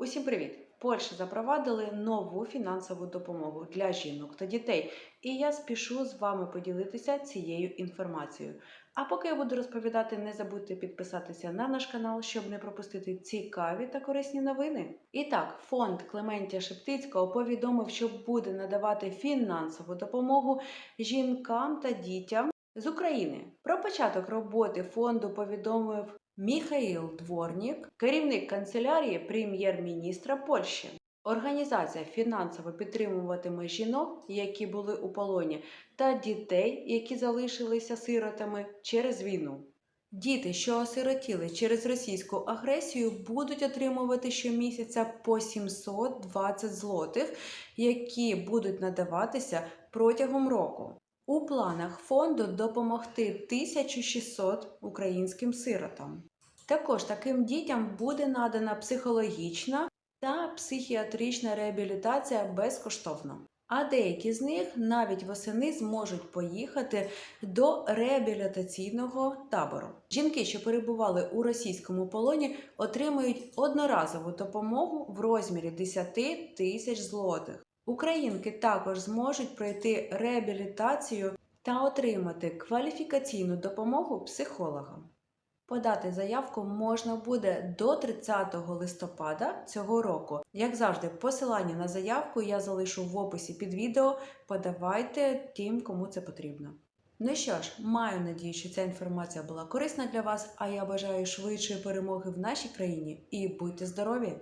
Усім привіт! Польща запровадили нову фінансову допомогу для жінок та дітей, і я спішу з вами поділитися цією інформацією. А поки я буду розповідати, не забудьте підписатися на наш канал, щоб не пропустити цікаві та корисні новини. І так, фонд Клементія Шептицького повідомив, що буде надавати фінансову допомогу жінкам та дітям з України. Про початок роботи фонду повідомив Міхаїл Дворнік, керівник канцелярії прем'єр-міністра Польщі. Організація фінансово підтримуватиме жінок, які були у полоні, та дітей, які залишилися сиротами через війну. Діти, що осиротіли через російську агресію, будуть отримувати щомісяця по 720 злотих, які будуть надаватися протягом року. У планах фонду допомогти 1600 українським сиротам. Також таким дітям буде надана психологічна та психіатрична реабілітація безкоштовно. А деякі з них навіть восени зможуть поїхати до реабілітаційного табору. Жінки, що перебували у російському полоні, отримують одноразову допомогу в розмірі 10 тисяч злотих. Українки також зможуть пройти реабілітацію та отримати кваліфікаційну допомогу психолога. Подати заявку можна буде до 30 листопада цього року. Як завжди, посилання на заявку я залишу в описі під відео. Подавайте тим, кому це потрібно. Ну що ж, маю надію, що ця інформація була корисна для вас, а я бажаю швидшої перемоги в нашій країні і будьте здорові!